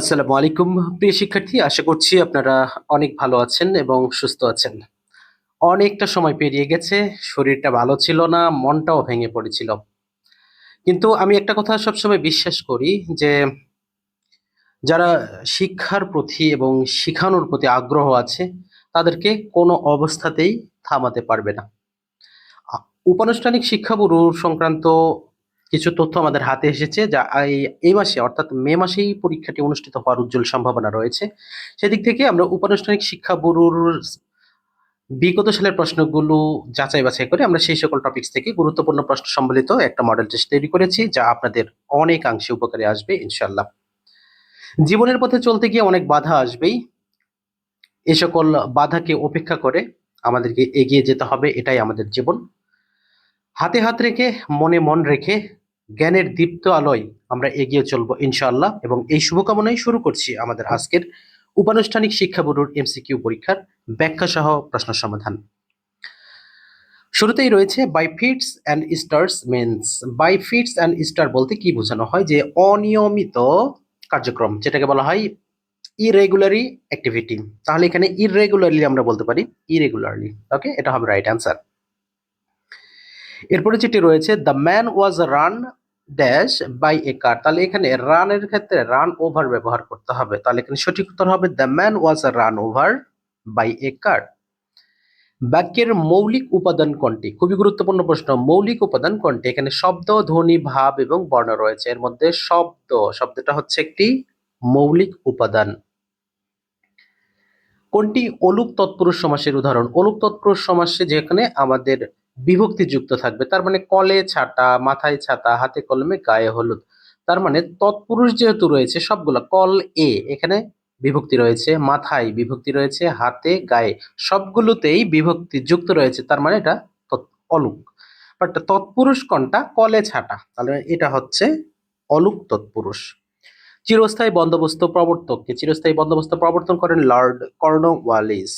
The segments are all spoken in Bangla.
আসসালামু আলাইকুম। প্রিয় শিক্ষার্থী, আশা করছি আপনারা অনেক ভালো আছেন এবং সুস্থ আছেন। অনেকটা সময় পেরিয়ে গেছে, শরীরটা ভালো ছিল না, মনটাও ভেঙে পড়েছিল। কিন্তু আমি একটা কথা সবসময় বিশ্বাস করি যে, যারা শিক্ষার প্রতি এবং শিখানোর প্রতি আগ্রহ আছে, তাদেরকে কোনো অবস্থাতেই থামাতে পারবে না। উপানুষ্ঠানিক শিক্ষা সংক্রান্ত কিছু তথ্য আমাদের হাতে এসেছে যা এই মাসে, অর্থাৎ মে মাসেই পরীক্ষাটি অনুষ্ঠিত হওয়ার উজ্জ্বল সম্ভাবনা রয়েছে। সেদিক থেকে আমরা উপানুষ্ঠানিক শিক্ষা ব্যুরোর বিগত সালের প্রশ্নগুলো যাচাই বাছাই করে আমরা সেই সকল টপিকস থেকে গুরুত্বপূর্ণ প্রশ্ন সম্বলিত একটা মডেল টেস্ট তৈরি করেছি, যা আপনাদের অনেকাংশে উপকারে আসবে ইনশাল্লাহ জীবনের পথে চলতে গিয়ে অনেক বাধা আসবেই। এ সকল বাধাকে উপেক্ষা করে আমাদেরকে এগিয়ে যেতে হবে, এটাই আমাদের জীবন। হাতে হাত রেখে, মনে মন রেখে জ্ঞানের দীপ্ত আলোয় আমরা এগিয়ে চলবো ইনশাআল্লাহ এবং এই শুভকামনায় শুরু করছি আমাদের আজকের উপানুষ্ঠানিক শিক্ষা ব্যুরোর এমসিকিউ পরীক্ষার ব্যাখ্যা সহ প্রশ্ন সমাধান। শুরুতেই রয়েছে by fits and stars means by fits and star বলতে কি বোঝানো হয়? যে অনিয়মিত কার্যক্রম, যেটাকে বলা হয় ইরেগুলারি অ্যাক্টিভিটি তাহলে এখানে ইরেগুলারলি আমরা বলতে পারি। ইরেগুলারলি ওকে এটা হবে রাইট অ্যান্সার এরপরে যেটি রয়েছে the man was run dash by a car তাহলে এখানে রানের ক্ষেত্রে রান ওভার ব্যবহার করতে হবে। তাহলে এখানে সঠিক উত্তর হবে the man was run over by a car বাক্যের মৌলিক উপাদান কোনটি? খুবই গুরুত্বপূর্ণ প্রশ্ন, মৌলিক উপাদান কোনটি? এখানে শব্দ, ধ্বনি, ভাব এবং বর্ণ রয়েছে। এর মধ্যে শব্দ, শব্দটা হচ্ছে একটি মৌলিক উপাদান। কোনটি? অলুক তৎপুরুষ সমাসের উদাহরণ। অলুক তৎপুরুষ সমাসে যেখানে আমাদের বিভক্তি যুক্ত থাকবে। তার মানে কলে ছাতা মাথায় ছাতা হাতে কলমে গায়ে হলুদ। তার মানে তৎপুরুষ যেহেতু রয়েছে, সবগুলো কল এ, এখানে বিভক্তি রয়েছে, মাথায় বিভক্তি রয়েছে, হাতে গায়ে। সবগুলোতেই বিভক্তি যুক্ত রয়েছে, তার মানে এটা অলুক। বাট তৎপুরুষ কোনটা? কলে ছাটা। তাহলে এটা হচ্ছে অলুক তৎপুরুষ। চিরস্থায়ী বন্দোবস্ত প্রবর্তককে চিরস্থায়ী বন্দোবস্ত প্রবর্তন করেন লর্ড কর্নওয়ালিস।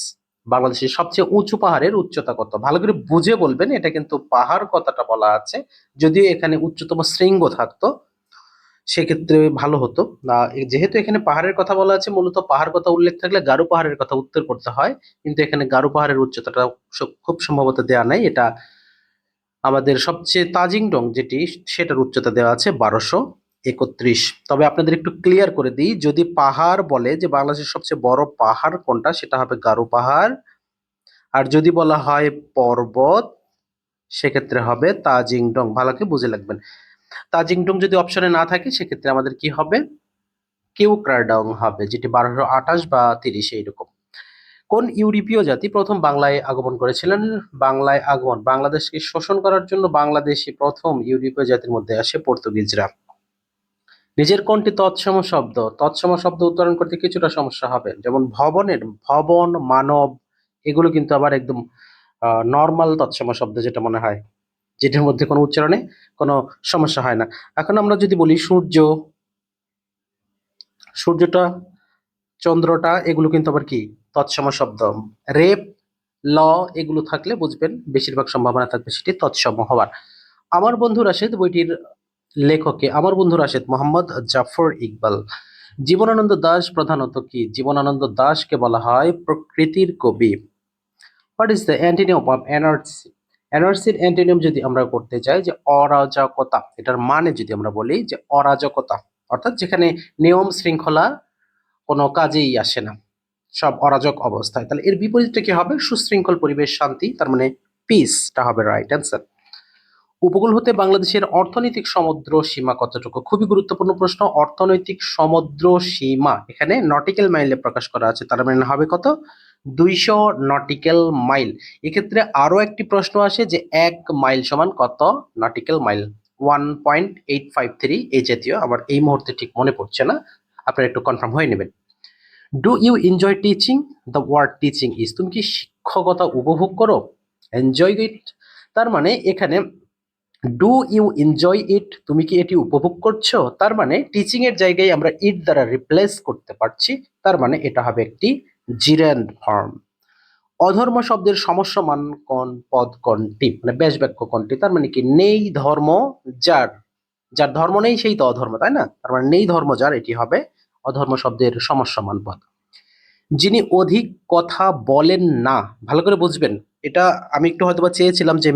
বাংলাদেশের সবচেয়ে উঁচু পাহাড়ের উচ্চতা কত? ভালো করে বুঝে বলবেন, এটা কিন্তু পাহাড় কথাটা বলা আছে। যদিও এখানে উচ্চতম শৃঙ্গ থাকতো, সেক্ষেত্রে ভালো হতো। না যেহেতু এখানে পাহাড়ের কথা বলা আছে, মূলত পাহাড় কথা উল্লেখ থাকলে গারো পাহাড়ের কথা উত্তর করতে হয়। কিন্তু এখানে গারো পাহাড়ের উচ্চতাটা খুব সম্ভবত দেয়া নাই। এটা আমাদের সবচেয়ে তাজিংডং যেটি, সেটার উচ্চতা দেওয়া আছে বারোশো। একত্রিশ। তবে আপনাদের একটু ক্লিয়ার করে দিই, যদি পাহাড় বলে যে বাংলাদেশের সবচেয়ে বড় পাহাড় কোনটা, সেটা হবে গারো পাহাড়। আর যদি বলা হয় পর্বত, সেক্ষেত্রে হবে তাজিংডং। ভালো করে বুঝে লাগবেন। তাজিংডং যদি অপশনে না থাকে, সেক্ষেত্রে আমাদের কি হবে? কিউক্রাডং হবে, যেটি বারোশো আঠাশ বা তিরিশ এইরকম কোন ইউরোপীয় জাতি প্রথম বাংলায় আগমন করেছিলেন? বাংলায় আগমন। বাংলাদেশকে শোষণ করার জন্য বাংলাদেশি প্রথম ইউরোপীয় জাতির মধ্যে আসে পর্তুগিজরা। নিজের কোনটি তৎসম শব্দ? তৎসম শব্দ উচ্চারণ করতে কিছুটা সমস্যা হবে। যেমন ভবনের, ভবন, মানব, এগুলো কিন্তু আবার একদম নর্মাল তৎসম শব্দ যেটা মনে হয়, যেটার মধ্যে কোনো উচ্চারণে কোনো সমস্যা হয় না। এখন আমরা যদি বলি সূর্য, সূর্যটা, চন্দ্রটা, এগুলো কিন্তু আবার কি? তৎসম শব্দ। রেপ, ল, এগুলো থাকলে বুঝবেন, বেশিরভাগ সম্ভাবনা থাকবে সেটি তৎসম হওয়ার। আমার বন্ধু রাশেদ বইটির লেখকে আমার বন্ধু রাশেদ মোহাম্মদ জাফর ইকবাল। জীবনানন্দ দাস প্রধানত কি? জীবনানন্দ দাসকে বলা হয় প্রকৃতির কবি। What is the antonym of energy এনার্জির অ্যান্টিনিয়াম যদি আমরা করতে চাই যে অরাজকতা, এটার মানে যদি আমরা বলি যে অরাজকতা, অর্থাৎ যেখানে নিয়ম শৃঙ্খলা কোনো কাজেই আসে না, সব অরাজক অবস্থায়। তাহলে এর বিপরীতটা কি হবে? সুশৃঙ্খল পরিবেশ, শান্তি, তার মানে পিসটা হবে রাইট অ্যান্সার উপকূল হতে বাংলাদেশের অর্থনৈতিক সমুদ্র সীমা কতটুকু? খুবই গুরুত্বপূর্ণ প্রশ্ন। অর্থনৈতিক সমুদ্র সীমা, এখানে নটিক্যাল মাইলে প্রকাশ করা আছে। তার মানে হবে কত? দুইশো নটিক্যাল মাইল এক্ষেত্রে আরও একটি প্রশ্ন আসে যে এক মাইল সমান কত nautical mile one point eight five three এই জাতীয় আমার এই মুহূর্তে ঠিক মনে পড়ছে না, আপনারা একটু কনফার্ম হয়ে নেবেন। Do you enjoy teaching the word teaching is তুমি কি শিক্ষকতা উপভোগ করো? এনজয় ইট তার মানে এখানে ডু ইউ এনজয় ইট তুমি কি এটি উপভোগ করছ? তার মানে টিচিং এর জায়গায় আমরা ইট দ্বারা রিপ্লেস করতে পারছি। তার মানে এটা হবে একটি জিরেন্ড ফর্ম অধর্ম শব্দের সমস্যমান কোন পদ কোনটি মানে বেশ বাক্য কোনটি তার মানে কি নেই ধর্ম যার। যার ধর্ম নেই সেই তো অধর্ম, তাই না? তার মানে নেই ধর্ম যার, এটি হবে অধর্ম শব্দের সমান পদ। যিনি অধিক কথা বলেন না, ভালো করে বুঝবেন। এটা আমি একটু হয়তোবা চেয়েছিলাম যে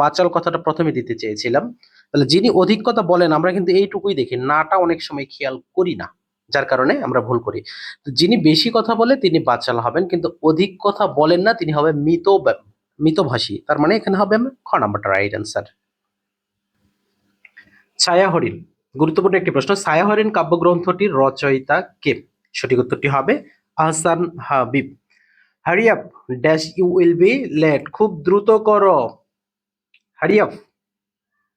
বাচাল কথাটা প্রথমে দিতে চেয়েছিলাম। তাহলে যিনি অধিক কথা বলেন, আমরা কিন্তু এইটুকুই দেখি। নাটা অনেক সময় খেয়াল করি না, যার কারণে আমরা ভুল করি। তো যিনি বেশি কথা বলে, তিনি বাচাল হবেন, কিন্তু অধিক কথা বলেন না, তিনি হবে মৃত মৃতভাষী। তার মানে এখানে হবে খ নাম্বারটা রাইট অ্যান্সার ছায়া হরিণ গুরুত্বপূর্ণ একটি প্রশ্ন ছায়া হরিণ কাব্যগ্রন্থটির রচয়িতা কে? সঠিক উত্তরটি হবে Ahsan Habib. Hurry up dash you will be late খুব দ্রুত করো। Hurry up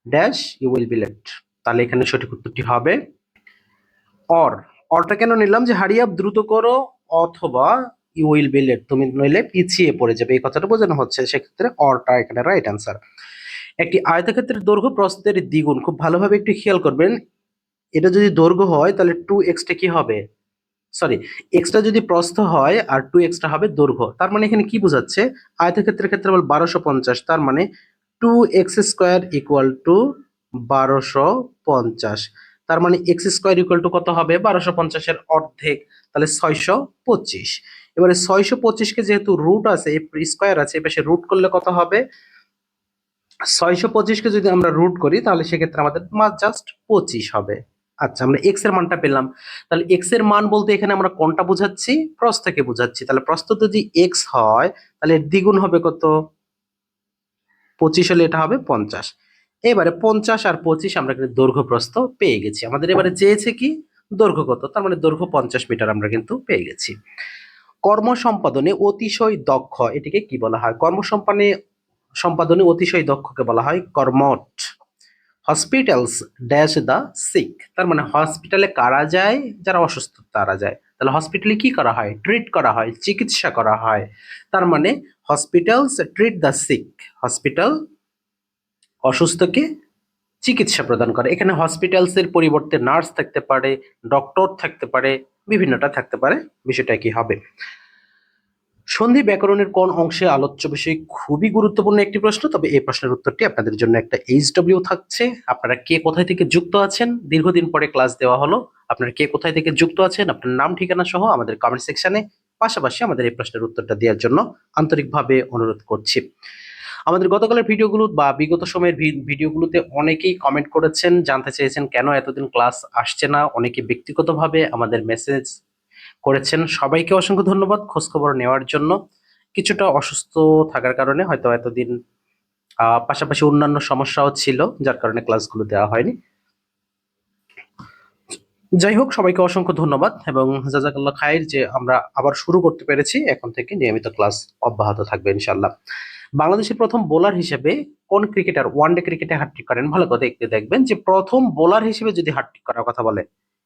dash you will be late তাহলে এখানে সঠিক উত্তরটি হবে অর অরটা কেন নিলাম যে হারি আপ দ্রুত করো অথবা ইউ উইল বি লেট তুমি নইলে পিছিয়ে পড়ে যাবে। এই কথাটা বোঝানো হচ্ছে। সেক্ষেত্রে অরটা এখানে রাইট অ্যান্সার একটি আয়তক্ষেত্রের দৈর্ঘ্য প্রস্থের দ্বিগুণ। খুব ভালোভাবে একটু খেয়াল করবেন। এটা যদি দৈর্ঘ্য হয়, তাহলে টু এক্সটা কি হবে? সরি এক্সটা যদি প্রস্থ হয় আর টু এক্সটা হবে দৈর্ঘ্য। তার মানে এখানে কি বোঝাচ্ছে? আয়তক্ষেত্রের ক্ষেত্রে বল বারোশো পঞ্চাশ। তার মানে two x square equal to বারোশো পঞ্চাশ। তার মানে এক্স স্কোয়ার ইকুয়াল টু কত হবে? বারোশো পঞ্চাশের অর্ধেক, তাহলে ছয়শো পঁচিশ। এবারে ছয়শো পঁচিশকে যেহেতু রুট আছে স্কোয়ার আছে এ পাশে রুট করলে কত হবে? ছয়শো পঁচিশকে যদি আমরা রুট করি, তাহলে সেক্ষেত্রে আমাদের জাস্ট পঁচিশ হবে। আচ্ছা আমরা এক্সের মানটা পেলাম। তাহলে এক্সের মান বলতে এখানে আমরা কোনটা বোঝাচ্ছি? প্রস্থকে বোঝাচ্ছি। তাহলে প্রস্থ যদি এক্স হয়, তাহলে দ্বিগুণ হবে কত? পঁচিশ হলে এটা হবে পঞ্চাশ। এবারে পঞ্চাশ আর পঁচিশ আমরা কিন্তু দৈর্ঘ্য প্রস্থ পেয়ে গেছি। আমাদের এবারে চেয়েছে কি? দৈর্ঘ্য কত? তার মানে দৈর্ঘ্য পঞ্চাশ মিটার আমরা কিন্তু পেয়ে গেছি। কর্ম সম্পাদনে অতিশয় দক্ষ, এটিকে কি বলা হয়? কর্ম সম্পাদনে সম্পাদনে অতিশয় দক্ষকে বলা হয় কর্মট হসপিটালস ড্যাশ দ্য সিক। তার মানে হসপিটালে কারা যায়? যারা অসুস্থ তারা যায়। তাহলে হসপিটালে কি করা হয়? ট্রিট করা হয়, চিকিৎসা করা হয়। তার মানে hospitals treat the sick. Hospital অসুস্থকে চিকিৎসা প্রদান করে। এখানে হসপিটালস এর পরিবর্তে নার্স থাকতে পারে, ডক্টর থাকতে পারে, বিভিন্নটা থাকতে পারে। বিষয়টা কি হবে? সন্ধি ব্যাকরণের কোন অংশে আলোচ্য বিষয় খুবই গুরুত্বপূর্ণ একটি প্রশ্ন, তবে এই প্রশ্নের উত্তরটি আপনাদের জন্য একটা এইচডব্লিউ থাকছে। আপনারা কে কোথায় থেকে যুক্ত আছেন? দীর্ঘদিন পরে ক্লাস দেওয়া হলো। আপনারা কে কোথায় থেকে যুক্ত আছেন? আপনার নাম, ঠিকানা সহ আমাদের কমেন্ট সেকশনে পাশাপাশি আমাদের এই প্রশ্নের উত্তরটা দেওয়ার জন্য আন্তরিকভাবে অনুরোধ করছি। আমাদের গতকালের ভিডিওগুলো বা বিগত সময়ের ভিডিওগুলোতে অনেকেই কমেন্ট করেছেন, জানতে চেয়েছেন কেন এতদিন ক্লাস আসছে না। অনেকে ব্যক্তিগতভাবে আমাদের মেসেজ করেছেন। সবাইকে অসংখ্য ধন্যবাদ খোঁজখবর নেওয়ার জন্য। কিছুটা অসুস্থ থাকার কারণে হয়তো এতদিন পাশাপাশি অন্যান্য সমস্যাও ছিল, যার কারণে ক্লাসগুলো দেওয়া হয়নি। যাই হোক সবাইকে অসংখ্য ধন্যবাদ এবং জাজাকাল্লাহ খায়ের যে আমরা আবার শুরু করতে পেরেছি, এখন থেকে নিয়মিত ক্লাস অব্যাহত থাকবে ইনশাল্লাহ বাংলাদেশের প্রথম বোলার হিসেবে কোন ক্রিকেটার ওয়ানডে ক্রিকেটে হ্যাটট্রিক করেন? ভালো কথা দেখতে দেখবেন যে প্রথম বোলার হিসেবে যদি হ্যাটট্রিক করার কথা বলে,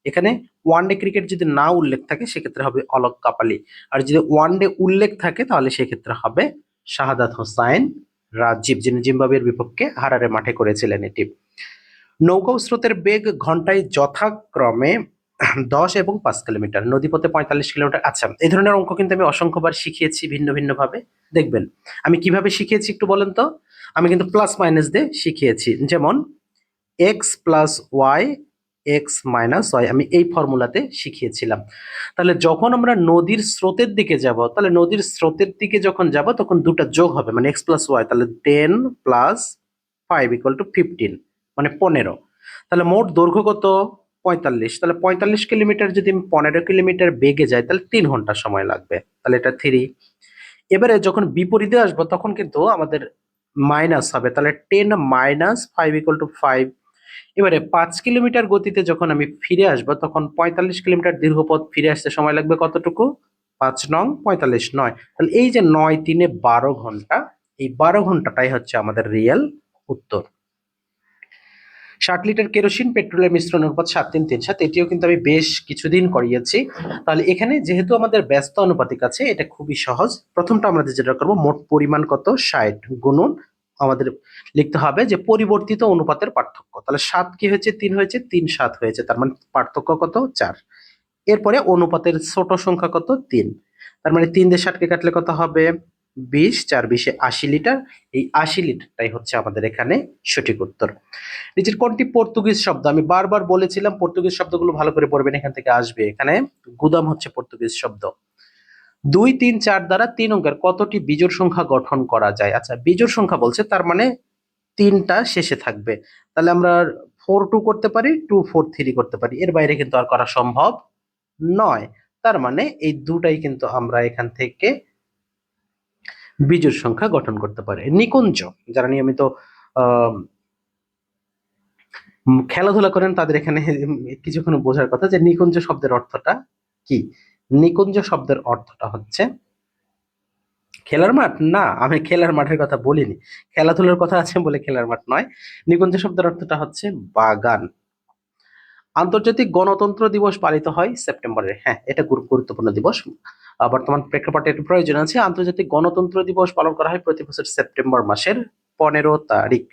এখানে ওয়ানডে ক্রিকেট যদি না উল্লেখ থাকে, সেক্ষেত্রে হবে অলক কাপালি। আর যদি ওয়ানডে উল্লেখ থাকে, তাহলে সেক্ষেত্রে হবে শাহাদাত হোসাইন রাজীব, যিনি জিম্বাবুয়ের বিপক্ষে হারারে মাঠে করেছিলেন এটি। নৌকা স্রোতের বেগ ঘন্টায় যথাক্রমে দশ এবং পাঁচ কিলোমিটার, নদীপথে পঁয়তাল্লিশ কিলোমিটার। আচ্ছা এই ধরনের অঙ্ক কিন্তু আমি অসংখ্যবার শিখিয়েছি ভিন্ন ভিন্নভাবে। দেখবেন, আমি কীভাবে শিখিয়েছি একটু বলেন তো? আমি কিন্তু প্লাস মাইনাস দিয়ে শিখিয়েছি। যেমন x plus y x minus y আমি এই ফর্মুলাতে শিখিয়েছিলাম। তাহলে যখন আমরা নদীর স্রোতের দিকে যাব, তাহলে নদীর স্রোতের দিকে যখন যাব, তখন দুটো যোগ হবে। মানে এক্স প্লাস ওয়াই তাহলে ten plus five equal to fifteen মানে পনেরো। তাহলে মোট দৈর্ঘ্য কত? পঁয়তাল্লিশ। তাহলে পঁয়তাল্লিশ কিলোমিটার যদি আমি পনেরো কিলোমিটার বেগে যাই তাহলে তিন ঘণ্টা সময় লাগবে। তাহলে এটা থ্রি এবারে যখন বিপরীতে আসব, তখন কিন্তু আমাদের মাইনাস হবে। তাহলে ten minus five equal to five এবারে পাঁচ কিলোমিটার গতিতে যখন আমি ফিরে আসব, তখন পঁয়তাল্লিশ কিলোমিটার দীর্ঘ পথ ফিরে আসতে সময় লাগবে কতটুকু? পাঁচ নং পঁয়তাল্লিশ নয়। তাহলে এই যে নয়, তিনে বারো ঘণ্টা, এই বারো ঘন্টাটাই হচ্ছে আমাদের রিয়েল উত্তর। ষাট লিটার কেরোসিন, পেট্রোলের মিশ্রণ অনুপাত সাত তিন তিন সাত, এটিও কিন্তু আমি বেশ কিছুদিন করিয়েছি। তাহলে এখানে যেহেতু আমাদের ব্যস্ত অনুপাতিক আছে, এটা খুবই সহজ। প্রথমটা আমাদের যেটা করব, মোট পরিমাণ কত? ষাট গুণন আমাদের লিখতে হবে যে পরিবর্তিত অনুপাতের পার্থক্য। তাহলে সাত কি হয়েছে? তিন হয়েছে, তিন সাত হয়েছে, তার মানে পার্থক্য কত? চার। এরপরে অনুপাতের ছোট সংখ্যা কত? তিন। তার মানে তিন দিয়ে ষাটকে কাটলে কত হবে? বিশ, চার বিশে আশি লিটার। এই আশি লিটারটাই হচ্ছে আমাদের এখানে সঠিক উত্তর। নিচের কোনটি পর্তুগিজ শব্দ? আমি বারবার বলেছিলাম পর্তুগিজ শব্দগুলো ভালো করে পড়বেন, এখান থেকে আসবে। এখানে গুদাম হচ্ছে পর্তুগিজ শব্দ। দুই, তিন, চার দ্বারা তিন অঙ্কের কতটি বিজোড় সংখ্যা গঠন করা যায়? আচ্ছা বিজোড় সংখ্যা বলছে, তার মানে তিনটা শেষে থাকবে। তাহলে আমরা ফোর টু করতে পারি টু ফোর থ্রি করতে পারি। এর বাইরে কিন্তু আর করা সম্ভব নয়। তার মানে এই দুটাই কিন্তু আমরা এখান থেকে বিজোড় সংখ্যা গঠন করতে পারে। নিকুঞ্জ, যারা নিয়মিত খেলাধুলা করেন, তাদের এখানে কিছুক্ষণ বোঝার কথা যে নিকুঞ্জ শব্দের অর্থটা কি? নিকুঞ্জ শব্দের অর্থটা হচ্ছে, খেলার মাঠ? না, আমি খেলার মাঠের কথা বলিনি। খেলাধুলার কথা আছে বলে খেলার মাঠ নয়। নিকুঞ্জ শব্দের অর্থটা হচ্ছে বাগান। আন্তর্জাতিক গণতন্ত্র দিবস পালিত হয় সেপ্টেম্বরে হ্যাঁ এটা গুরু- গুরুত্বপূর্ণ দিবস। বর্তমান প্রেক্ষাপটে একটু প্রয়োজন আছে। আন্তর্জাতিক গণতন্ত্র দিবস পালন করা হয় প্রতি বছর সেপ্টেম্বর মাসের পনেরো তারিখ।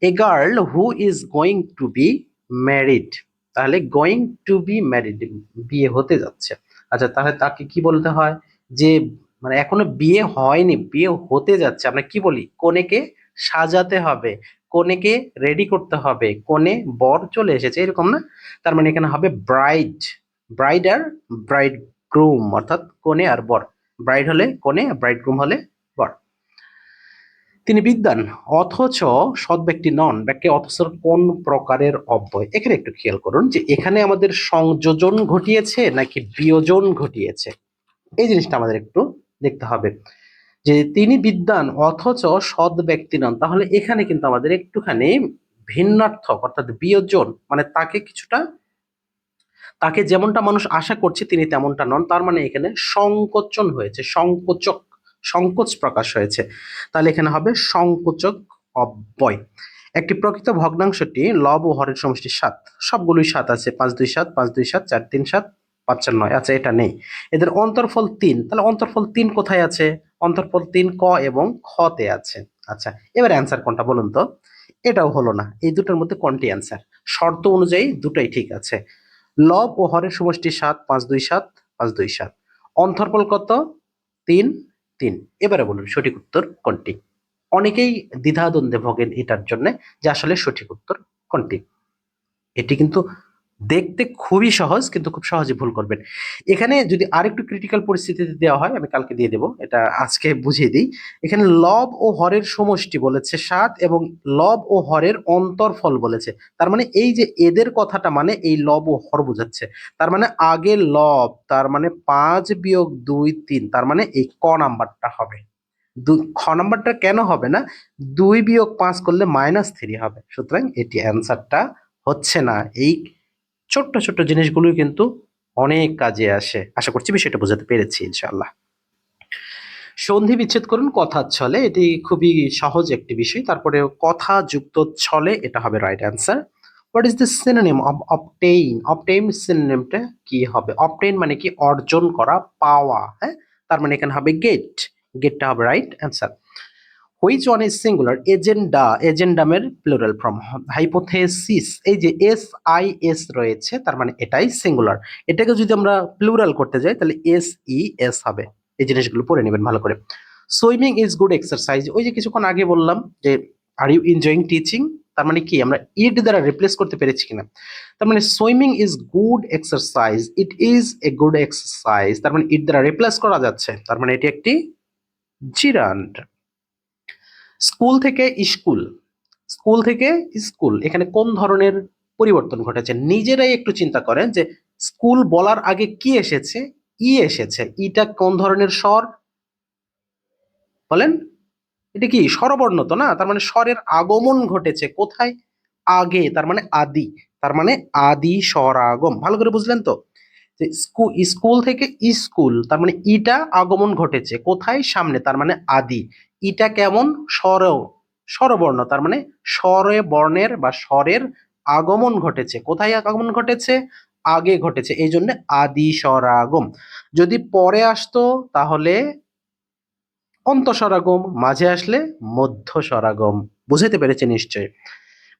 A girl who is going to be married তাহলে গোয়িং টু বি ম্যারিড বিয়ে হতে যাচ্ছে। আচ্ছা তাহলে তাকে কি বলতে হয়? যে মানে এখনও বিয়ে হয়নি, বিয়ে হতে যাচ্ছে। আমরা কি বলি? কনেকে? সাজাতে হবে। কনেকে রেডি করতে হবে। কোণে বর চলে এসেছে, এরকম না? তার মানে এখানে হবে ব্রাইড ব্রাইড আর ব্রাইড গ্রুম অর্থাৎ কোণে আর বর। ব্রাইড হলে কোণে ব্রাইড গ্রুম হলে বর। তিনি বিদ্যান অথচ সৎ ব্যক্তি নন। ব্যক্তি অথচ কোন প্রকারের অব্যয়? এখানে একটু খেয়াল করুন যে এখানে আমাদের সংযোজন ঘটিয়েছে নাকি বিয়োজন ঘটিয়েছে? এই জিনিসটা আমাদের একটু দেখতে হবে। যে তিনি বিদ্যান অথচ সৎ ব্যক্তি নন। তাহলে এখানে কিন্তু আমাদের একটুখানি ভিন্নার্থক, অর্থাৎ বিয়োজন মানে তাকে কিছুটা, তাকে যেমনটা মানুষ আশা করছে তিনি তেমনটা নন। তার মানে এখানে সংকোচন হয়েছে, সংকোচক, সংকোচ প্রকাশ হয়েছে। তাহলে এখানে হবে সংকোচক অব্যয়। একটি প্রকৃত ভগ্নাংশটি লব ও হরের সমষ্টি সাত। সবগুলোই সাত আছে, পাঁচ দুই সাত, পাঁচ দুই সাত, চার তিন সাত, পাঁচ চার নয়। আচ্ছা এটা নেই। এদের অন্তর্ফল তিন। তাহলে অন্তর্ফল তিন কোথায় আছে? অন্তর্ফল তিন ক এবং খতে আছে। আচ্ছা এবার অ্যান্সার কোনটা বলুন তো? এটাও হলো না, এই দুটোর মধ্যে কোনটি অ্যান্সার শর্ত অনুযায়ী দুটোই ঠিক আছে। লব ও হরের সমষ্টি সাত, পাঁচ দুই সাত, পাঁচ দুই সাত। অন্তর্ফল কত? তিন তিন। এবারে বলুন, সঠিক উত্তর কোনটি? অনেকেই দ্বিধাদ্বন্দ্বে ভোগেন এটার জন্য যে আসলে সঠিক উত্তর কোনটি? এটি কিন্তু দেখতে খুবই সহজ, কিন্তু খুব সহজে ভুল করবেন। এখানে যদি আরেকটু ক্রিটিক্যাল পরিস্থিতিতে দেওয়া হয়, আমি কালকে দিয়ে দেবো, এটা আজকে বুঝিয়ে দিই। এখানে লব ও হরের সমষ্টি বলেছে সাত এবং লব ও হরের অন্তর্ফল বলেছে। তার মানে এই যে এদের কথাটা মানে এই লব ও হর বোঝাচ্ছে। তার মানে আগে লব, তার মানে পাঁচ বিয়োগ দুই তিন, তার মানে এই ক নাম্বারটা হবে। খ নাম্বারটা কেন হবে না? দুই বিয়োগ পাঁচ করলে মাইনাস থ্রি হবে। সুতরাং এটি অ্যান্সারটা হচ্ছে না। এই ছোট্ট ছোট্ট জিনিসগুলোই কিন্তু অনেক কাজে আসে। আশা করছি বিষয়টা বোঝাতে পেরেছি, ইনশাআল্লাহ। সন্ধি বিচ্ছেদ করুন, কথা ছলে। এটি খুবই সহজ একটি বিষয়। তারপরে কথা যুক্ত ছলে, এটা হবে right answer what is the synonym of obtain obtain সিনোনিমটা কি হবে? অবটেইন মানে কি? অর্জন করা, পাওয়া হ্যাঁ? তার মানে এখানে হবে গেট গেটটা হবে right answer which one is singular agenda এজেন্ডামের plural form hypothesis এই যে এস আই এস রয়েছে, তার মানে এটাই সিঙ্গুলার এটাকে যদি আমরা প্লুরাল করতে যাই, তাহলে এস ই এস হবে। এই জিনিসগুলো পড়ে নেবেন ভালো করে। সুইমিং ইজ গুড এক্সারসাইজ ওই যে কিছুক্ষণ আগে বললাম যে আর ইউ এনজয়িং টিচিং তার মানে কি, আমরা ইট দ্বারা রিপ্লেস করতে পেরেছি কিনা? তার মানে swimming is good exercise it is a good exercise তার মানে ইট দ্বারা রিপ্লেস করা যাচ্ছে। তার মানে এটি একটি জিরান্ড স্কুল থেকে স্কুল স্কুল থেকে স্কুল, এখানে কোন ধরনের পরিবর্তন ঘটেছে? নিজেরাই একটু চিন্তা করেন যে স্কুল বলার আগে কি এসেছে ই এসেছে ইটা কোন ধরনের স্বর? বলেন, এটা কি স্বরবর্ণ তো না? তার মানে স্বরের আগমন ঘটেছে কোথায়? আগে, তার মানে আদি, তার মানে আদি স্বরাগম। ভালো করে বুঝলেন তো? যে স্কুল থেকে স্কুল, তার মানে ইটা আগমন ঘটেছে, কোথায়? সামনে, তার মানে আদি। ইটা কেমন? স্বর, স্বরবর্ণ, তার মানে স্বরে বর্ণের বা স্বরের আগমন ঘটেছে। কোথায় আগমন ঘটেছে? আগে ঘটেছে, এই জন্য আদি স্বরাগম। যদি পরে আসতো, তাহলে অন্তঃস্বরাগম, মাঝে আসলে মধ্য স্বরাগম বুঝাইতে পেরেছে নিশ্চয়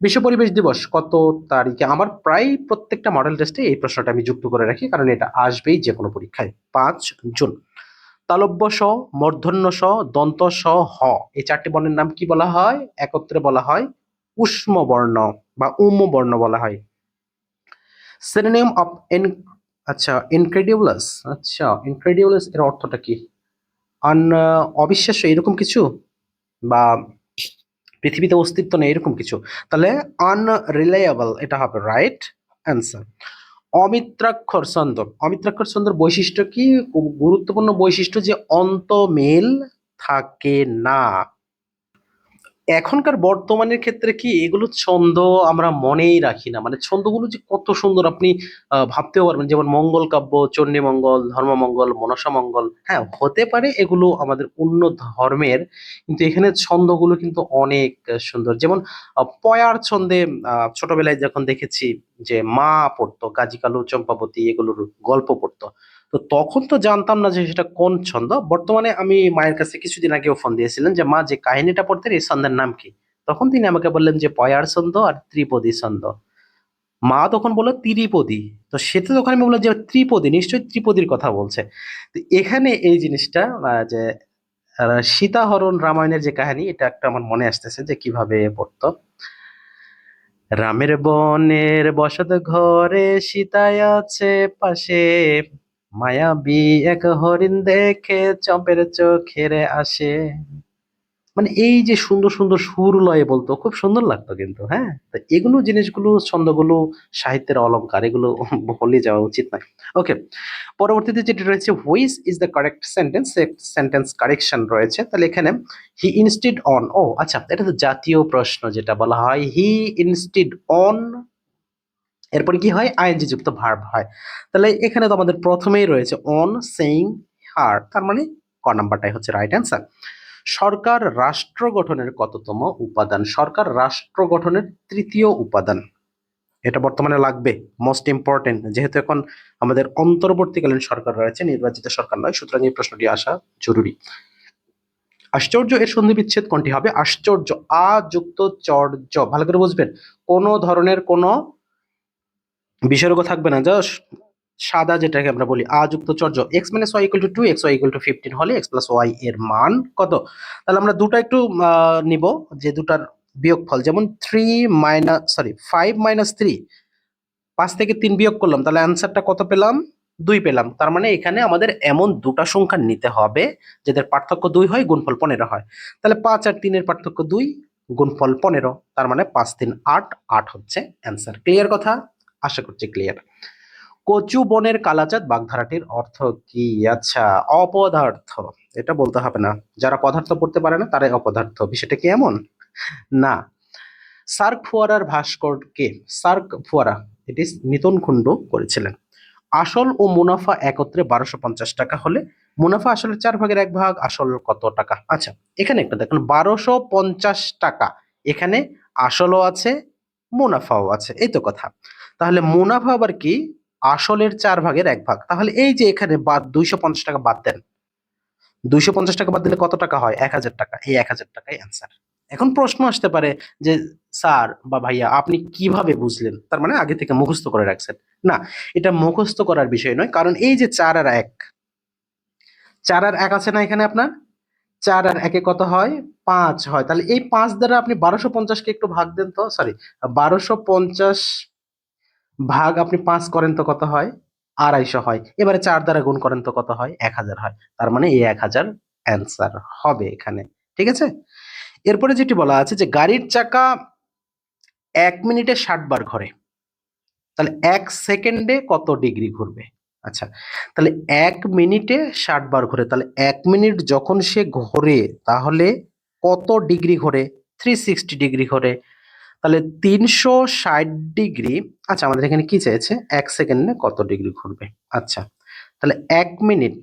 বিশ্ব পরিবেশ দিবস কত তারিখে? আমার প্রায় প্রত্যেকটা মডেল টেস্টে এই প্রশ্নটা আমি যুক্ত করে রাখি, কারণ এটা আসবেই যে কোনো পরীক্ষায়। পাঁচ জুন। তালব্য স, মূর্ধন্য স, দন্ত স, হ। এই চারটি বর্ণের নাম কি বলা হয়? একত্রে বলা হয় উষ্ম বর্ণ বা উম বর্ণ বলা হয়। সিনোনিম অফ এন আচ্ছা ইনক্রেডিবলাস আচ্ছা ইনক্রেডিবলাস এর অর্থটা কি? আন অবিশ্বাস্য এরকম কিছু? বা পৃথিবীতে অস্তিত্ব নেই, এরকম কিছু। তাহলে আনরিলায়েবল এটা হবে রাইট অ্যান্সার অমিত্রাক্ষর ছন্দ অমিত্রাক্ষর ছন্দের বৈশিষ্ট্য কি? গুরুত্বপূর্ণ বৈশিষ্ট্য যে অন্ত মেল থাকে না। এখনকার বর্তমানের ক্ষেত্রে কি এগুলো ছন্দ আমরা মনেই রাখি না? মানে ছন্দগুলো যে কত সুন্দর আপনি ভাবতেও পারবেন। যেমন মঙ্গল কাব্য, চণ্ডী মঙ্গল ধর্মমঙ্গল মনসা মঙ্গল। হ্যাঁ হতে পারে এগুলো আমাদের অন্য ধর্মের, কিন্তু এখানে ছন্দগুলো কিন্তু অনেক সুন্দর। যেমন পয়ার ছন্দে ছোটবেলায় যখন দেখেছি যে মা পড়তো গাজী কালু চম্পাবতী, এগুলোর গল্প পড়তো। তো তখন তো জানতাম না যে সেটা কোন ছন্দ। বর্তমানে আমি মায়ের কাছে কিছুদিন আগেও ফোন দিয়েছিলেন যে, মা, যে কাহিনীটা পড়তেন, এই ছন্দের নাম কি? তখন তিনি আমাকে বললেন যে, পয়ার ছন্দ আর ত্রিপদী ছন্দ। মা তখন বলল, ত্রিপদী। তো সেটা তখন আমি বললাম যে, ত্রিপদী, নিশ্চয়ই ত্রিপদীর কথা বলছে। তো এখানে এই জিনিসটা যে সীতাহরণ রামায়ণের যে কাহিনী, এটা একটা আমার মনে আসতেছে যে, কীভাবে পড়তো। রামের বনের বসত ঘরে সীতায় আছে পাশে মায়াবী এক হরিণ দেখে চম্পের চোখেরে আসে। মানে এই যে সুন্দর সুন্দর সুর লয়ে বলতো, খুব সুন্দর লাগতো কিন্তু হ্যাঁ? তো এগুলো জিনিসগুলো, ছন্দগুলো, সাহিত্যের অলঙ্কার এগুলো বলে যাওয়া উচিত নয়। ওকে, পরবর্তীতে যেটা রয়েছে which is the correct sentence sentence correction রয়েছে। তাহলে এখানে হি ইনস্টিড অন ও আচ্ছা এটা তো জাতীয় প্রশ্ন যেটা বলা হয়। হি ইনস্টিড অন এরপরে কি হয়? আইএনজি যুক্ত ভার্ব হয়। তাহলে এখানে তো আমাদের প্রথমেই রয়েছে অন সেইং হার তার মানে ক নাম্বারটাই হচ্ছে রাইট অ্যান্সার সরকার রাষ্ট্র গঠনের কততম উপাদান? সরকার রাষ্ট্র গঠনের তৃতীয় উপাদান। এটা বর্তমানে লাগবে মোস্ট ইম্পর্টেন্ট যেহেতু এখন আমাদের অন্তর্বর্তীকালীন সরকার রয়েছে, নির্বাচিত সরকার নয়, সুতরাং এই প্রশ্নটি আসা জরুরি। আশ্চর্য এর সন্ধি বিচ্ছেদ কোনটি হবে? আশ্চর্য আ যুক্ত চর্য। ভালো করে বুঝবেন, কোনো ধরনের কোনো বিসর্গ থাকবে না জাস্ট সাদা যেটাকে আমরা বলি আ যুক্ত চর্য x minus y equals to two x y equals to fifteen হলে এক্স প্লাস ওয়াই এর মান কত? তাহলে আমরা দুটো একটু নিব, যে দুটার বিয়োগফল, যেমন three minus sorry five minus three পাঁচ থেকে তিন বিয়োগ করলাম, তাহলে অ্যান্সারটা কত পেলাম? দুই পেলাম, তার মানে এখানে আমাদের এমন দুটা সংখ্যা নিতে হবে, যাদের পার্থক্য দুই হয়, গুণফল পনেরো হয়। তাহলে পাঁচ আর তিনের পার্থক্য দুই, গুণফল পনেরো, তার মানে পাঁচ তিন আট আট হচ্ছে অ্যান্সার ক্লিয়ার কথা? আশা করছি ক্লিয়ার কচু বনের কালাচাঁদ বাগধারাটির অর্থ কি? আচ্ছা অপদার্থ। এটা বলতে হবে না। যারা পদার্থ পড়তে পারে না, তারাই অপদার্থ। বিষয়টা কি এমন? না। সার্ক ফুয়ারার ভাস্কর কে? সার্ক ফুয়ারা এটি নিতন কুণ্ড করেছিলেন। আসল ও মুনাফা একত্রে বারোশো পঞ্চাশ টাকা হলে, মুনাফা আসলে চার ভাগের এক ভাগ, আসল কত টাকা? আচ্ছা এখানে একটা দেখুন, বারোশো পঞ্চাশ টাকা। এখানে আসলও আছে, মুনাফাও আছে। এই তো কথা। তাহলে মুনাফা আবার কি? আসলের চার ভাগের এক ভাগ। তাহলে এই যে এখানে বাদ, দুইশো পঞ্চাশ টাকা বাদ দেন। দুইশো পঞ্চাশ টাকা বাদ দিলে কত টাকা হয়? এক হাজার টাকা। এই এক হাজার টাকাই অ্যান্সার এখন প্রশ্ন আসতে পারে যে, স্যার বা ভাইয়া, আপনি কীভাবে বুঝলেন? তার মানে আগে থেকে মুখস্থ করে রাখছেন। না, এটা মুখস্থ করার বিষয় নয়, কারণ এই যে চার আর এক, চার আর এক আছে না এখানে আপনার? চার আর একে কত হয়? পাঁচ হয়। তাহলে এই পাঁচ দ্বারা আপনি বারোশো পঞ্চাশকে একটু ভাগ দেন তো। সরি বারোশো পঞ্চাশ ভাগ আপনি পাঁচ করেন তো কত হয়? আড়াইশো হয়। এবারে চার দ্বারা গুণ করেন তো কত হয়? এক হাজার হয়। তার মানে এই এক হাজার অ্যান্সার হবে এখানে। ঠিক আছে? এরপরে যেটি বলা আছে যে গাড়ির চাকা এক মিনিটে ষাট বার ঘোরে। তাহলে এক সেকেন্ডে কত ডিগ্রি ঘুরবে? আচ্ছা তাহলে এক মিনিটে ষাট বার ঘোরে। তাহলে এক মিনিট যখন সে ঘোরে, তাহলে কত ডিগ্রি ঘোরে? থ্রি সিক্সটি ডিগ্রি ঘোরে। তাহলে তিনশো ষাট ডিগ্রি আচ্ছা আমাদের এখানে কি চেয়েছে এক সেকেন্ডে কত ডিগ্রি ঘুরবে? আচ্ছা তাহলে এক মিনিট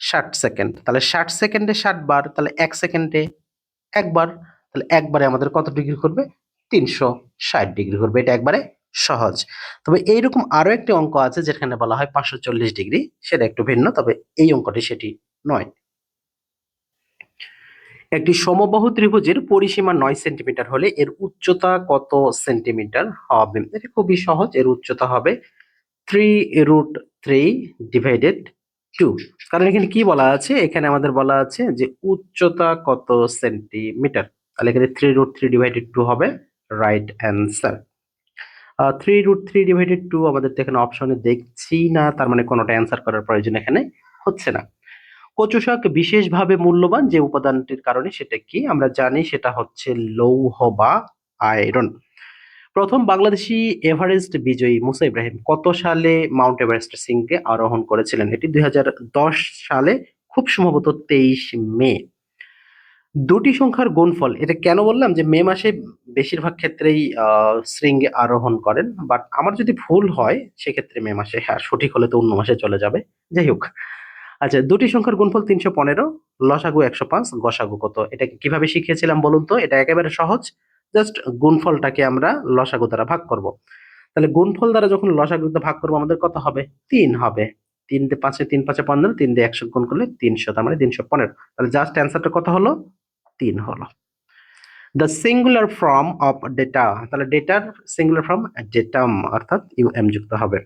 ষাট সেকেন্ড, তাহলে ষাট সেকেন্ডে ষাট বার, তাহলে এক সেকেন্ডে একবার তাহলে একবারে আমাদের কত ডিগ্রি ঘুরবে? তিনশো ষাট ডিগ্রি ঘুরবে, এটা একবারে সহজ। তবে এইরকম আরও একটি অঙ্ক আছে যেখানে বলা হয় পাঁচশো চল্লিশ ডিগ্রি, সেটা একটু ভিন্ন, তবে এই অঙ্কটি সেটি নয়। একটি সমবাহু ত্রিভুজের পরিসীমা নয় সেন্টিমিটার হলে এর উচ্চতা কত সেন্টিমিটার হবে? এটা খুবই সহজ, এর উচ্চতা হবে three root three divided two কারণ এখানে কি বলা আছে? এখানে আমাদের বলা আছে যে উচ্চতা কত সেন্টিমিটার? তাহলে এখানে three root three divided two হবে right answer three root three divided two আমাদের তো এখানে অপশনে দেখছি না, তার মানে কোনোটা অ্যান্সার করার প্রয়োজন এখানে হচ্ছে না। কচু শাক বিশেষভাবে মূল্যবান যে উপাদানটির কারণে সেটা কি? আমরা জানি সেটা হচ্ছে লৌহ বা আয়রন। প্রথম বাংলাদেশি এভারেস্ট বিজয়ী মুসা ইব্রাহিম কত সালে মাউন্ট এভারেস্ট সিংকে আরোহণ করেছিলেন? এটি দুই হাজার দশ সালে, খুব সম্ভবত তেইশ মে। দুটি সংখ্যার গুণফল। এটা কেন বললাম যে মে মাসে বেশিরভাগ ক্ষেত্রেই শৃঙ্গে আরোহণ করেন, বাট আমার যদি ভুল হয়, সেক্ষেত্রে মে মাসে হ্যাঁ সঠিক হলে তো অন্য মাসে চলে যাবে। যাই হোক আচ্ছা দুটি সংখ্যার গুণফল তিনশো পনেরো, লসাগু একশো পাঁচ, গসাগু কত? এটা কীভাবে শিখিয়েছিলাম বলুন তো? এটা একেবারে সহজ। জাস্ট গুণফলটাকে আমরা লসাগু দ্বারা ভাগ করব। তাহলে গুণফল দ্বারা যখন লসাগু ভাগ করব, আমাদের কত হবে? তিন হবে। তিন দিয়ে পাঁচে তিন, পাঁচে পনেরো, তিন দিয়ে একশো গুণ করলে তিনশো, তার মানে তিনশো পনেরো। তাহলে জাস্ট অ্যান্সারটা কত হলো? তিন হলো। The singular form of data তাহলে ডেটার সিঙ্গুলার ফর্ম ডেটাম অর্থাৎ ইউএম যুক্ত হবে।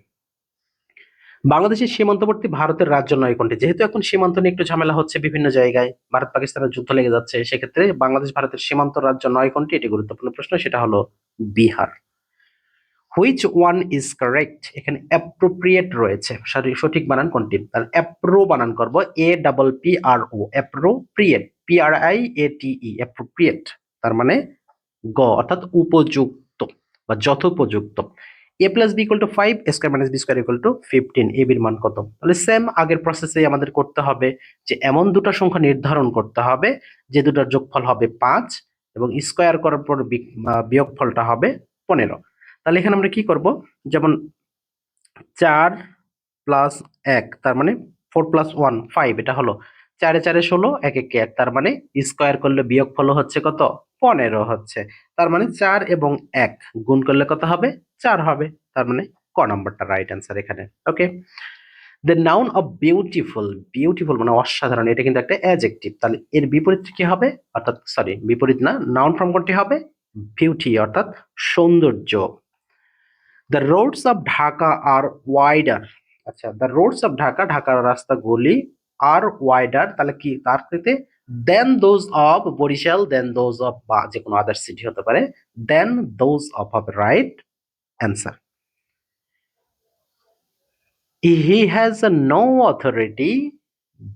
বাংলাদেশের সীমান্তবর্তী ভারতের রাজ্য নয় কোনটি? যেহেতু এখন সীমান্ত নিয়ে একটু ঝামেলা হচ্ছে বিভিন্ন জায়গায়, ভারত পাকিস্তানের যুদ্ধ লেগে যাচ্ছে, সেক্ষেত্রে বাংলাদেশ ভারতের সীমান্ত রাজ্য নয় কোনটি? এটি গুরুত্বপূর্ণ প্রশ্ন, সেটা হলো Bihar. Which one is correct এখানে অ্যাপ্রোপ্রিয়েট রয়েছে। সঠিক বানান কোনটি? তার অ্যাপ্রো বানান করব A double P R O appropriate P R I A T E appropriate তার মানে গ, অর্থাৎ উপযুক্ত বা যথোপযুক্ত। A plus B equals to five square minus B square equals to fifteen A বির মান কত? তাহলে সেম আগের প্রসেসে আমাদের করতে হবে যে এমন দুটো সংখ্যা নির্ধারণ করতে হবে যে দুটার যোগফল হবে পাঁচ এবং স্কোয়ার করার পর বি- আহ, বিয়োগফলটা হবে পনেরো। তাহলে এখানে আমরা কি করব? যেমন চার প্লাস এক তার মানে ফোর প্লাস ওয়ান ফাইভ এটা হলো চারে চারে ষোলো, এক একে এক। তার মানে স্কোয়ার করলে বিয়োগফল হচ্ছে কত? পনেরো হচ্ছে। তার মানে চার এবং এক গুণ করলে কত হবে? চার হবে। তার মানে ক নাম্বারটা রাইট অ্যান্সার এখানে। Okay the noun of beautiful beautiful মানে অসাধারণ, এটা কিন্তু একটা অ্যাজেক্টিভ তাহলে এর বিপরীত কি হবে? অর্থাৎ সরি বিপরীত না নাউন ফর্ম কোনটি হবে? বিউটি অর্থাৎ সৌন্দর্য। The roads of Dhaka R wider আচ্ছা দ্য রোডস অফ ঢাকা ঢাকার রাস্তাগুলি আর ওয়াইডার তাহলে কি? তার ক্ষেত্রে than those of Barisal than those of বা যে কোনো আদার সিটি হতে পারে দেন দোজ অফ হবে right answer he has no authority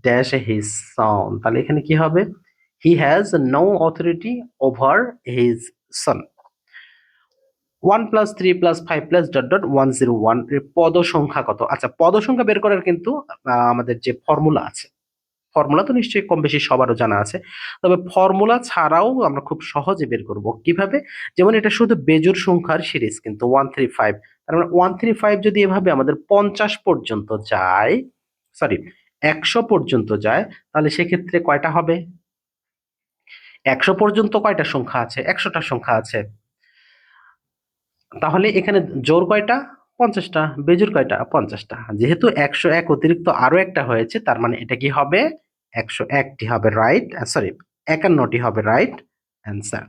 dash his son তাহলে এখানে কি হবে? He has no authority over his son one plus three plus five plus dot dot one zero one পদ সংখ্যা কত? আচ্ছা পদ সংখ্যা বের করার কিন্তু আমাদের যে ফর্মুলা আছে, ফর্মুলা তো নিশ্চয়ই কম বেশি সবারও জানা আছে, তবে ফর্মুলা ছাড়াও আমরা খুব সহজে বের করব। কীভাবে? যেমন এটা শুধু বেজোর সংখ্যার সিরিজ কিন্তু ওয়ান থ্রি ফাইভ, তার মানে ওয়ান থ্রি ফাইভ যদি এভাবে আমাদের পঞ্চাশ পর্যন্ত যায়, সরি, একশো পর্যন্ত যায়, তাহলে সেক্ষেত্রে কয়টা হবে? একশো পর্যন্ত কয়টা সংখ্যা আছে? একশোটা সংখ্যা আছে। তাহলে এখানে জোর কয়টা? পঞ্চাশটা। বেজুর কয়টা? পঞ্চাশটা। যেহেতু একশো এক অতিরিক্ত আরও একটা হয়েছে, তার মানে এটা কি হবে? একশো একটি হবে রাইট সরি একান্নটি হবে রাইট অ্যান্সার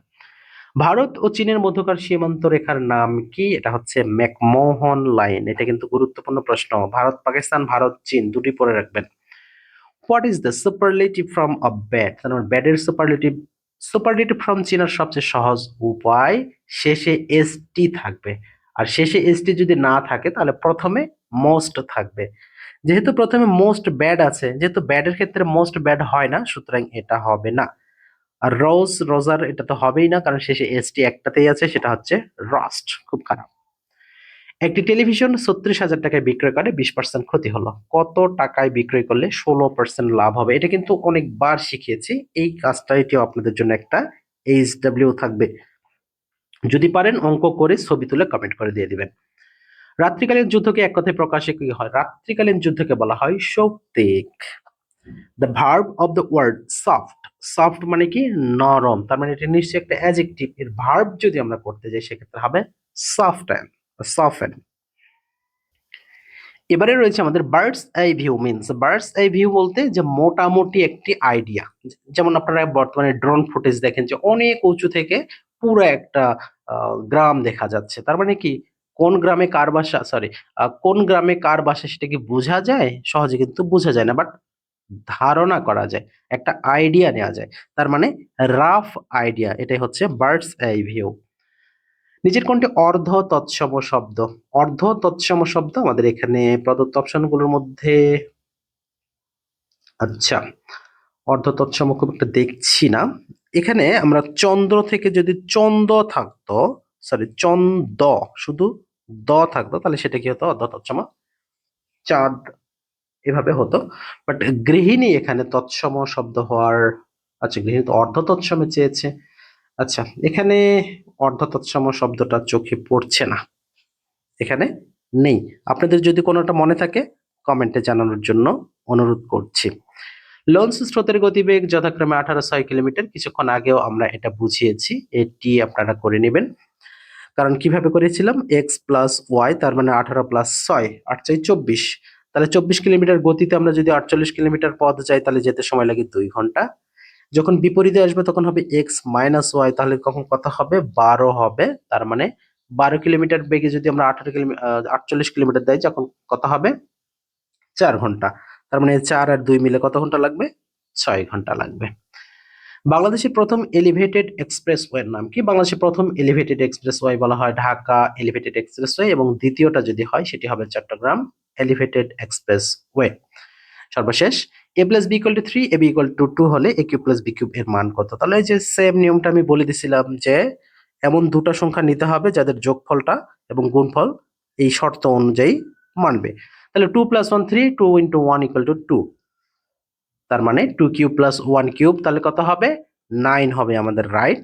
ভারত ও চীনের মধ্যকার সীমান্ত রেখার নাম কি? এটা হচ্ছে ম্যাকমোহন লাইন। এটা কিন্তু গুরুত্বপূর্ণ প্রশ্ন। ভারত, পাকিস্তান, ভারত, চীন দুটি পরে রাখবেন। What is the superlative from তার মানে ব্যাডের সুপারলেটিভ সুপারলেটিভ ফর্ম চেনার সবচেয়ে সহজ উপায় শেষে এসটি থাকবে। আর শেষে এসটি যদি না থাকে, তাহলে প্রথমে মোস্ট থাকবে। যেহেতু প্রথমে মোস্ট ব্যাড আছে, যেহেতু ব্যাডের ক্ষেত্রে মোস্ট ব্যাড হয় না, সুতরাং এটা হবে না। আর রোজ, রোজার এটা তো হবেই না, কারণ শেষে এসটি একটাতেই আছে, সেটা হচ্ছে রস্ট খুব খারাপ। একটি টেলিভিশন ছত্রিশ হাজার টাকায় বিক্রয় করে বিশ পার্সেন্ট ক্ষতি হলো। কত টাকায় বিক্রয় করলে ষোলো পার্সেন্ট লাভ হবে? এটা কিন্তু অনেকবার শিখিয়েছি। এই কাজটা এটিও আপনাদের জন্য একটা এইচ ডাব্লিউ থাকবে। যদি পারেন অঙ্ক করে ছবি তুলে কমেন্ট করে দিয়ে দিবেন। রাত্রিকালীন যুদ্ধকে এক কথায় প্রকাশে কি হয়? রাত্রিকালীন যুদ্ধকে বলা হয় শক্তিক the verb of the word soft soft মানে কি? নরম। তার মানে এটা নিশ্চয়ই একটা অ্যাজেক্টিভ এর ভার্ব যদি আমরা করতে যাই, সেক্ষেত্রে হবে সফটেন সফেন এবারে রয়েছে আমাদের bird's eye view means bird's eye view বলতে যে মোটামুটি একটি আইডিয়া যেমন আপনারা বর্তমানে ড্রোন ফুটেজ দেখেন যে অনেক উঁচু থেকে পুরো একটা গ্রাম দেখা যাচ্ছে। তার মানে কি? কোন গ্রামে কার বাসা সরি কোন গ্রামে কার বাসা সেটা কি বোঝা যায়? সহজে কিন্তু বোঝা যায় না বাট ধারণা করা যায়, একটা আইডিয়া নেওয়া যায়। তার মানে রাফ আইডিয়া এটাই হচ্ছে বার্ডস আই ভিউ নিচের কোনটি অর্ধ তৎসম শব্দ। অর্ধ তৎসম শব্দ আমাদের এখানে প্রদত্ত অপশনগুলোর মধ্যে আচ্ছা অর্ধ তৎসম খুব একটা দেখছি না। এখানে আমরা চন্দ্র থেকে যদি চন্দ থাকতো সরি চন্দ, শুধু দ থাকতো, তাহলে সেটা কি হতো? অর্ধ তৎসম চাঁদ এভাবে হতো। বাট গৃহিণী এখানে তৎসম শব্দ হওয়ার আচ্ছা গৃহিণী তো অর্ধ তৎসমে চেয়েছে। আচ্ছা এখানে অর্ধ তৎসম শব্দটা চোখে পড়ছে না। এখানে নেই। আপনাদের যদি কোনোটা মনে থাকে, কমেন্টে জানানোর জন্য অনুরোধ করছি। লঞ্চ স্রোতের গতিবেগ যথাক্রমে আঠারো ছয় কিলোমিটার। কিছুক্ষণ আগেও আমরা এটা বুঝিয়েছি। এটি আপনারা করে নেবেন। কারণ কীভাবে করেছিলাম? এক্স প্লাস ওয়াই তার মানে আঠারো প্লাস ছয়, আট চাই চব্বিশ। তাহলে চব্বিশ কিলোমিটার গতিতে আমরা যদি আটচল্লিশ কিলোমিটার পথ যাই, তাহলে যেতে সময় লাগে দুই ঘণ্টা। যখন বিপরীতে আসবে তখন হবে এক্স মাইনাস ওয়াই তাহলে কখন কত হবে? বারো হবে। তার মানে বারো কিলোমিটার বেগে যদি আমরা আঠারো কিলোমিটার আটচল্লিশ কিলোমিটার দেয়, যখন কত হবে? চার ঘণ্টা। তার মানে চার আর দুই মিলে কত ঘণ্টা লাগবে? ছয় ঘণ্টা লাগবে। বাংলাদেশের প্রথম এলিভেটেড এক্সপ্রেস এক্সপ্রেসওয়ের নাম কি? বাংলাদেশের প্রথম এলিভেটেড এক্সপ্রেস এক্সপ্রেসওয়ে বলা হয় ঢাকা এলিভেটেড এক্সপ্রেস এক্সপ্রেসওয়ে এবং দ্বিতীয়টা যদি হয়, সেটি হবে চট্টগ্রাম এলিভেটেড এক্সপ্রেসওয়ে সর্বশেষ A plus B equals to three A B equals to two হলে A cube plus B cube এর মান কত? তাহলে যে সেম নিয়মটা আমি বলে দিছিলাম যে এমন দুটো সংখ্যা নিতে হবে যাদের যোগফলটা এবং গুণফল এই শর্ত অনুযায়ী মানবে। তাহলে two plus one three two into one equals to two তার মানে two cube plus one cube তাহলে কত হবে? নাইন হবে আমাদের রাইট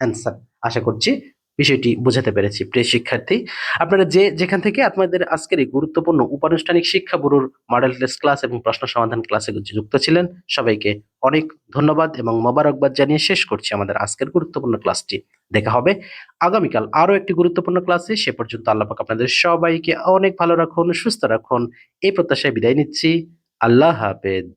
অ্যান্সার আশা করছি বিষয়টি বোঝাতে পেরেছি। প্রিয় শিক্ষার্থী, আপনারা যে যেখান থেকে আপনাদের আজকের এই গুরুত্বপূর্ণ উপানুষ্ঠানিক শিক্ষা বুরুর মডেল টেস্ট ক্লাস এবং প্রশ্ন সমাধান ক্লাসে যুক্ত ছিলেন, সবাইকে অনেক ধন্যবাদ এবং মোবারকবাদ জানিয়ে শেষ করছি আমাদের আজকের গুরুত্বপূর্ণ ক্লাসটি দেখা হবে আগামীকাল আরও একটি গুরুত্বপূর্ণ ক্লাসে সে পর্যন্ত আল্লাপাক আপনাদের সবাইকে অনেক ভালো রাখুন, সুস্থ রাখুন। এই প্রত্যাশায় বিদায় নিচ্ছি। আল্লাহ হাফেজ।